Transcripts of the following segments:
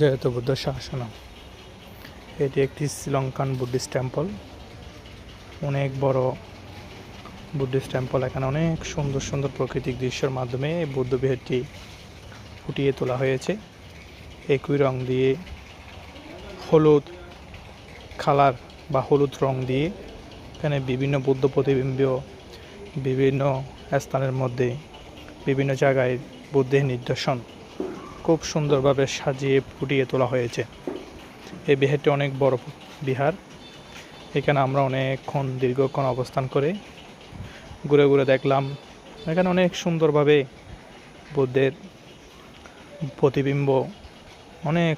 জয়ত বুদ্ধ শাসনম এটি একটি Sri Lankan Buddhist temple অনেক বড় বুদ্ধিস্ট টেম্পল এখানে অনেক সুন্দর সুন্দর প্রাকৃতিক দৃশ্যের মাধ্যমে এই বুদ্ধ বিহারটি ফুটিয়ে তোলা হয়েছে। একই রং দিয়ে হলুদ কালার বা হলুদ রং দিয়ে এখানে বিভিন্ন বুদ্ধ প্রতিবিম্ব বিভিন্ন স্থানের মধ্যে বিভিন্ন জায়গায় বুদ্ধের নিদর্শন। খুব সুন্দরভাবে সাজিয়ে ফুটিয়ে তোলা হয়েছে। এই বিহারটি অনেক বড় বিহার। এখানে আমরা অনেকক্ষণ দীর্ঘক্ষণ অবস্থান করে ঘুরে ঘুরে দেখলাম এখানে অনেক সুন্দরভাবে বুদ্ধের প্রতিবিম্ব, অনেক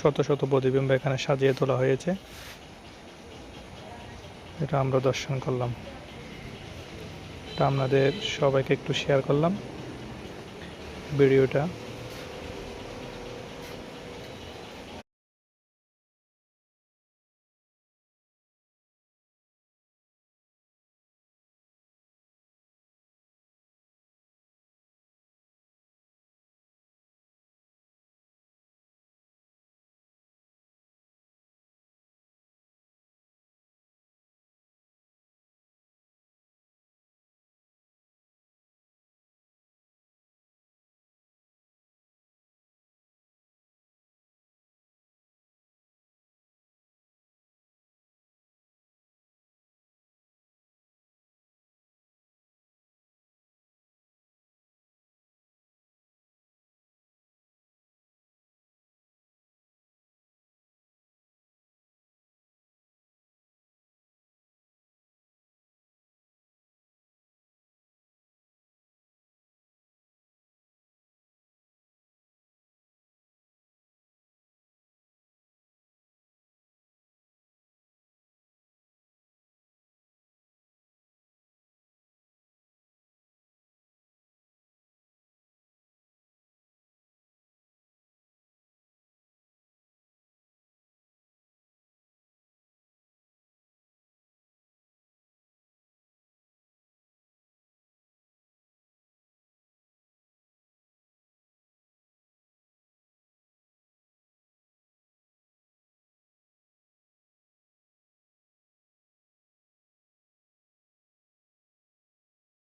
শত শত প্রতিবিম্ব এখানে সাজিয়ে তোলা হয়েছে। এটা আমরা দর্শন করলাম। এটা আপনাদের সবাইকে একটু শেয়ার করলাম। ভিডিওটা